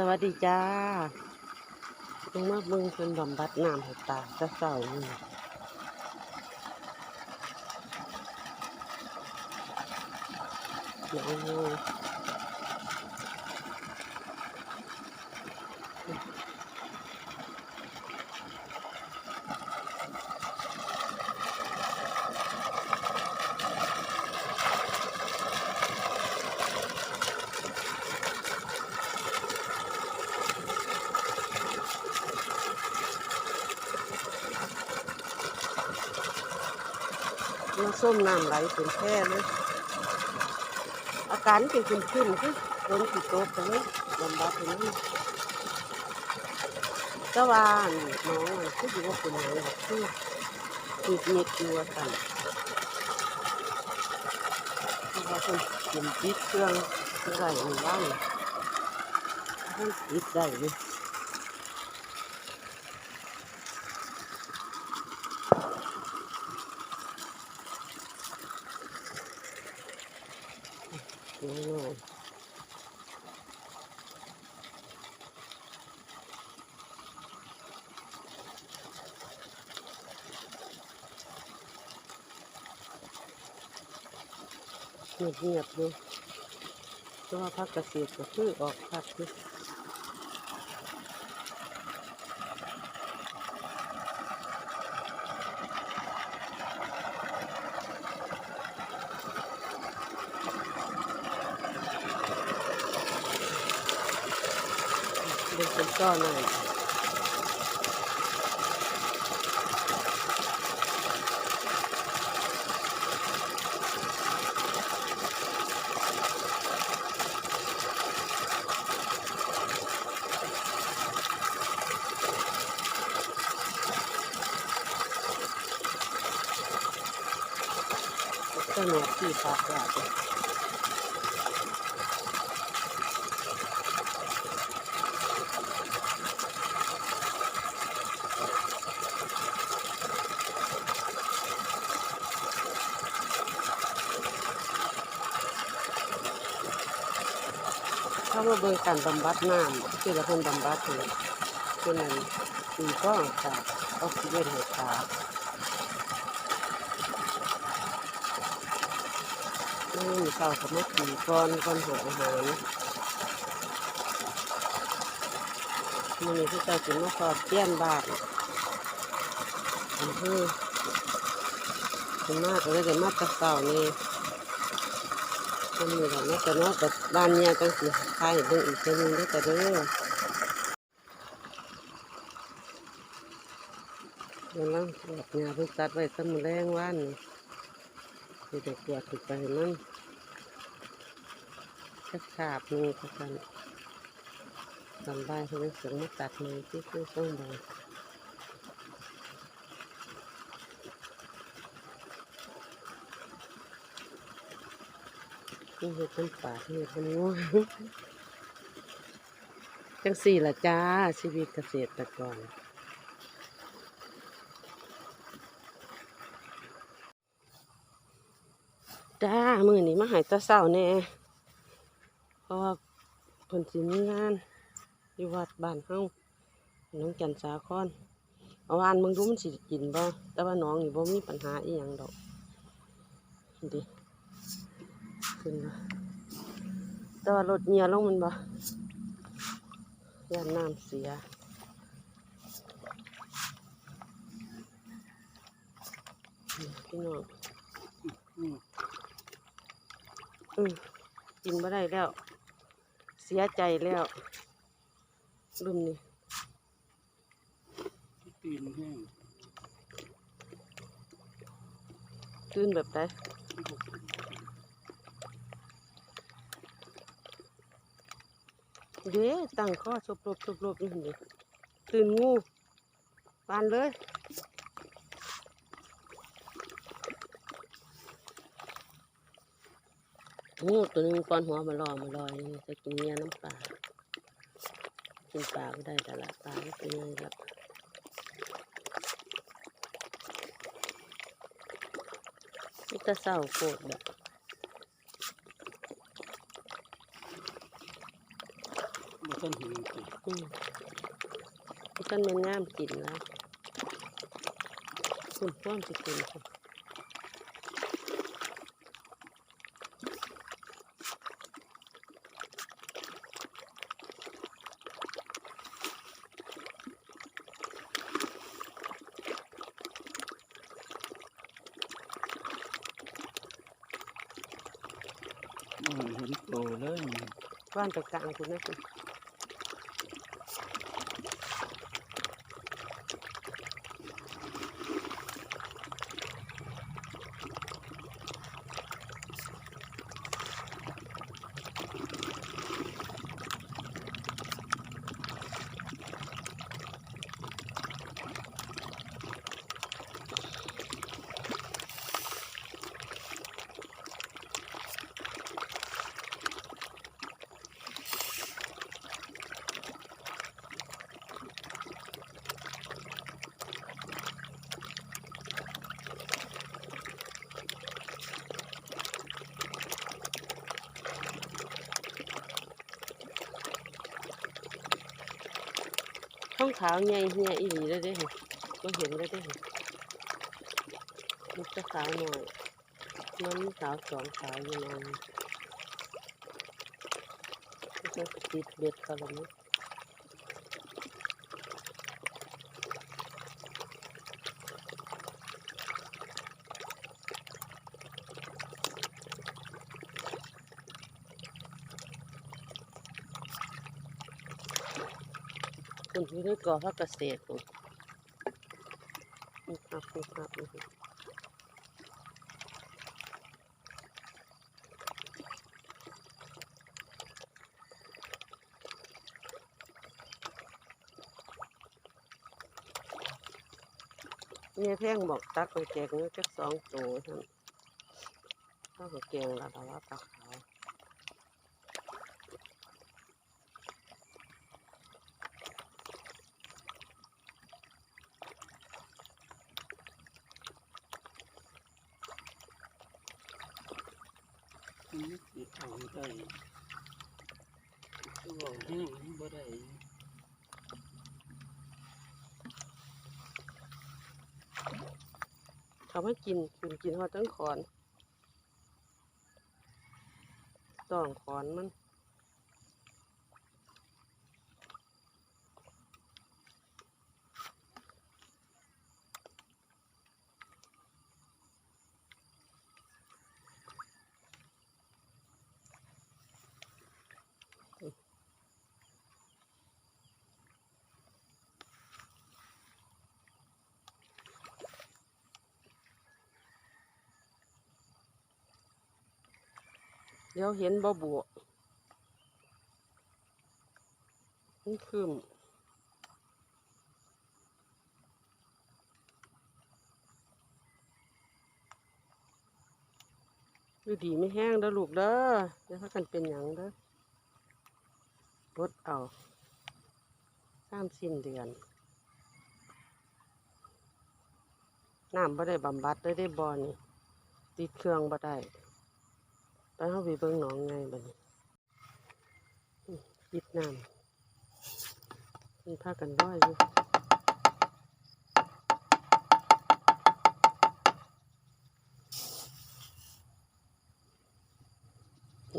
สวัสดีจ้าลงมาเบิ่งคนบำบัดน้ำให้ตาจะเศร้านี่เดี๋ยเอา ส้มน้ำไหลเป็นแค่เลยอาการเป็นขึ้นขึ้นคือฝนติดโตกไปเลยบำบัดไปเลยก็ว่าน้องคืออยู่ว่าเป็นหยังแบบคือติดเน็ตอยู่ว่าสั่นเพราะว่าคนกินปิดเครื่องอะไรบ้างมันปิดได้เลย โอ้ยเงียบเงียบๆอยู่เพระว่าพักเกษตรก็คือออกพักอยู่เป็นเป็นก้อ นหน่อยก็หนวดที่ปา กหลาดเลยเข้ามาเบิ่งการบำบัดน้ำที่เราเพิ่นบำบัดเลยคนนั้นตีก้องจากออกซิเจนให้ตาไม่มีข้าวกับมะขีก้อนก้อนหัวอาหารมันนี่ที่เจ้ากินมะขอเตี้ยนบาทอันที่คุณมากเลยเดี๋ยวมาแตะเสานี่ มันมีแบบนี้แต่เนาะแต่บ้านเนี่ยจังสิขายให้เบิ่งอีกเทีนึงเด้อแต่เด้อเดี๋ยวเราปวดงาเพิ่งตัดไว้ตั้งมือแรงวันนี่สิเด็กปวดถูกไปให้มันจะขาบมือเขากันลำบายเขาเลยเสียงมาตัดมือที่คือส่งบ นี่เห็ดเป็นป่าเห็ดเป็นง่วงจังสี่ละจ้า ชีวิตเกษตรกรจ้า มือนี้มาหายตาเศร้าแน่เพราะว่าเพิ่นสิมีงาน อยู่วัดบ้านเฮาน้องจันสาครเอาวานมึงรู้มันสิกินบ่แต่ว่าน้องนี่บ่มีปัญหาอีหยังดอกนี่ดิ ขึ้นมาแต่ว่ารถเมียลงมันบ่ย่านน้ำเสียนี่พี่น้องอืมกินบ่ได้แล้ว เสียใจแล้วรุ่นนี้ตีนแห้งตื่นแบบไหน เด้ตั้งข้อสบรบสบรบนี่หั่นดิตื่นงูปานเลยงูตัวหนึงก้อนหัวมาลอยมาลอยนี่จะกินเนี้ยน้ำปลากินปลาก็ได้แต่ละปลาไม่เป็นไงละนี่จะเศร้าโกรธแบบ ต้นหินสิอืมที่ต้นแม่นงามกินแล้วคุณพ่อมจะกินค่ะบ่เห็นโตเลยว่านไปกลางคุณนะคุณ งขาวใหญ่เฮียอีหลีเลยด้ค่ะก็เห็นเลยด้ค่ะมันจะขาวหน่อยมันขาวสองขาวอยู่นานมันจะติดเบ็ดกันแล้วนะคุณที่ได้ ก่อพระเกษตรคุณนี่ครับนี่ครับนี่ครับเนี่ยแพงบอกตักไปแกงนี่จักสองตัวท่านข้าวกับแกงละแต่ว่าปลาขาวมันสิเอาได้ตัวแห้งบ่ได้เขาไม่กินกินกินหอดตั้งขอนต้องขอนมัน ดี๋ยวเห็นบ่บัวมันคืมอยู่ดีไม่แห้งเด้อลูกเด้อเดี๋ยวพากันเป็นหยังเด้อรดเอาสามสิ้นเดือนน้ำบ่ได้บำบัดได้ได้บอนี่ติดเครื่องบ่ได้ ไปเขาไปเบิ้งหนองไงบัดนี้ยิบน้ำมันพากันร้อยอยู่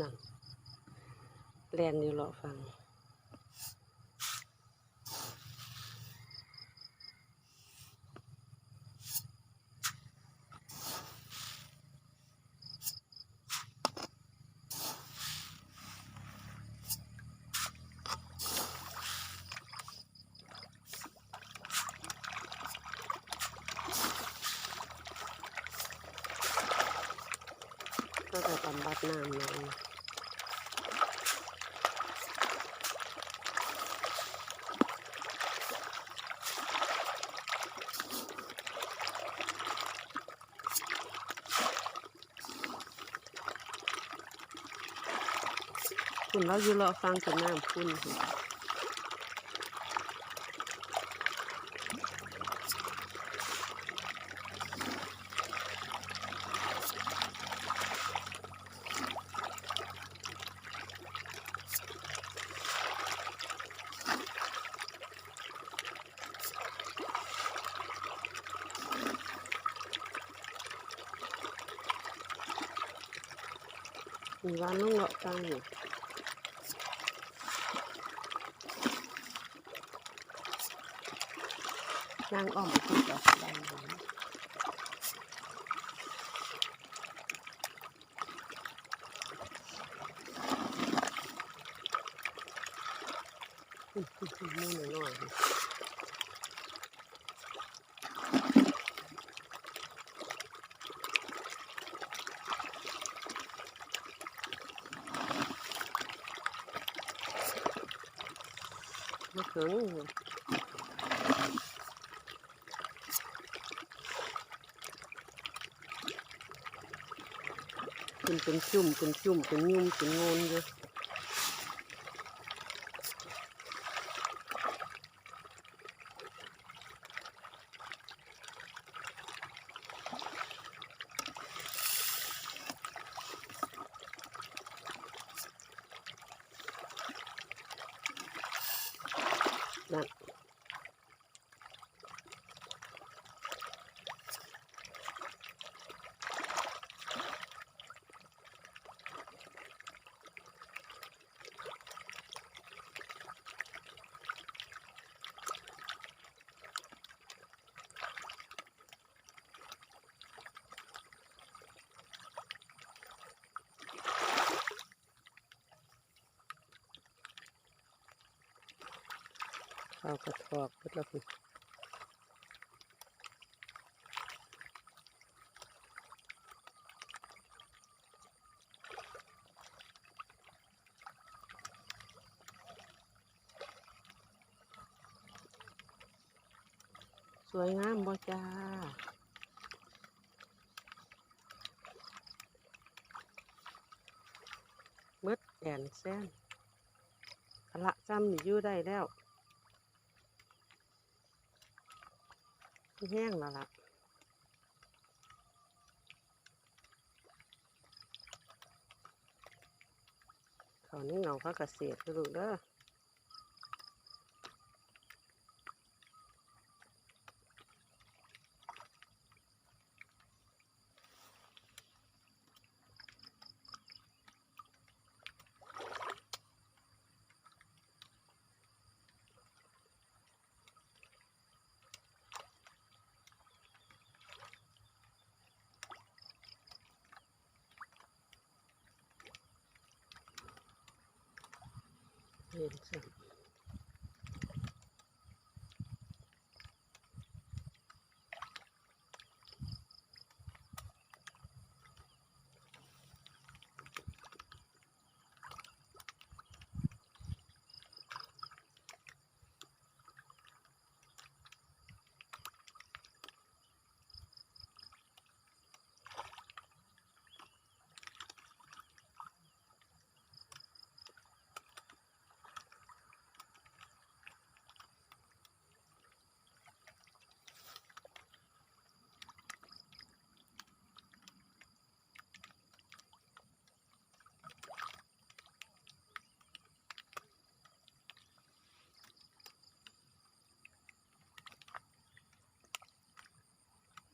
นั่นแลนอยู่เลาะฟัง จะบำบัดน้ำน้ำคุณเราอยู่รอฟังกับน้ำคุณ มีวานน้องเลาะตังอยู่นางอ่อมไปคุยกับดังอยู่อืมอืมอืมมือหน่อยๆดิ มาถึงเป็นเป็นจุ่มเป็นจุ่มเป็นยุ่มเป็นงนอยู่นั่น เอากระทอกก็แล้วคุณสวยงามบ่จ้าหมืดแอนแซนละจำนี่อยู่ได้แล้ว แห้งแล้วล่ะเขานี่เหงาพระเกษตรลูกเด้อ เห็นสิ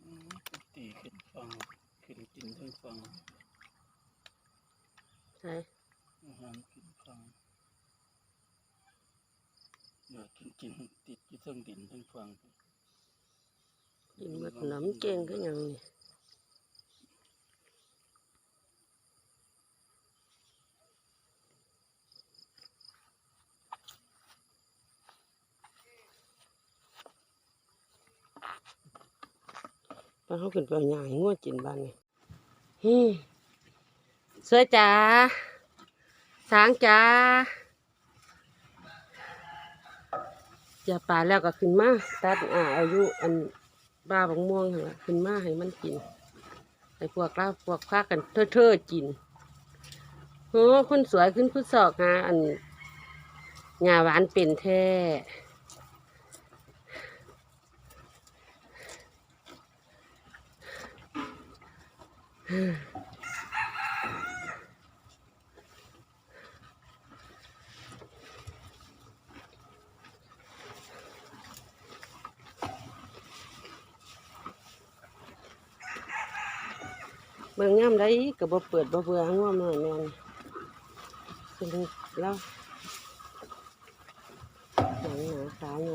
อืมตีขึ้นฟังขึ้น กินทั้งฟังใช่อาหารกินฟังอยากกินกินติดอยู่ทั้งดินทั้งฟังกินหมดน้ำเก่งก็ยังนี่ตอนเขาขึ้นไปเอาหญ้าให้งัวกินบ้านนี่ฮึม สวยจ๋าสางจ๋าอย่าป่าแล้วก็ขึ้นมาตัดอ่าอายุอันบ้าบังม่วงหั่นล่ะขึ้นมาให้มันกินให้พวกเราพวกพากันเท่อๆกินโอ้คนสวยขึ้นพุทศอกหาอันหญ้าหวานเป็นแท้ เบิ่งย่ำได้กับ่เปิดบ่เบื้องวงหน่อยแม่นเป็นแล้วหนังหนาขาไง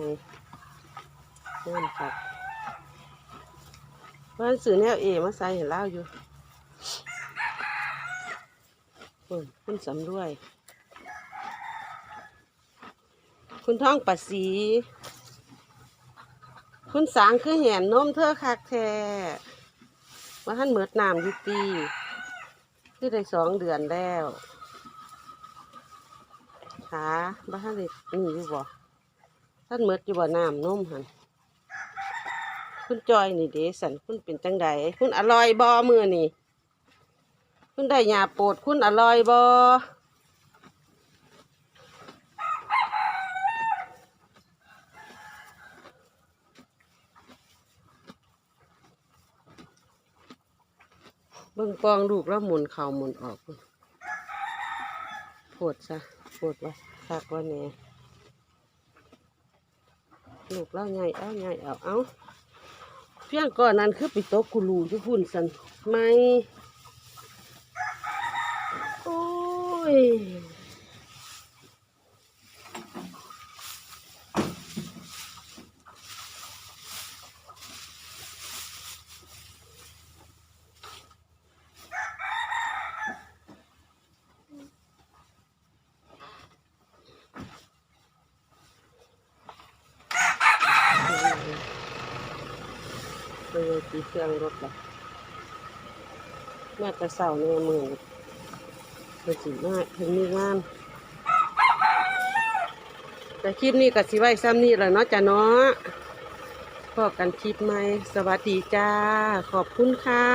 น้ำกัดเพื่อนสื่อแนวเอมาใส่เห็นเล่าอยู่ เพิ่นคุณสำรวย คุณท้องปัสสี คุณสางคือแหนนมเธอคักแท้ว่าท่านเหมิดน้ำยุตีคือได้สองเดือนแล้วขาบ้าท่านได้นี่อยู่บ่ท่านเมิดอยู่บ่น้ำนมหันคุณจอยนี่เดสันคุณเป็นจังใดคุณอร่อยบ่มือนี่ คุณได้ยาโปดคุณอร่อยบ่เบิ่งปองลูกแล้วหมุนเข่าหมุนออกปวดซะปวดว่าซักว่าแหน่ลูกเล่าใหญ่เอาใหญ่เอาเอาเพียงก่อนนั้นคือไปตกกุลูที่พุ่นสันไม่โอ้ ยไปเลยตีเครื่องรถละแม่กระเสาเนี่ยมือ เป็นสีมาเพิ่นมีงานแต่คลิปนี้ก็สิไว้ซ้ำนี่แหละเนาะจ้ะเนาะพอกันคลิปใหม่สวัสดีจ้า ขอบคุณค่ะ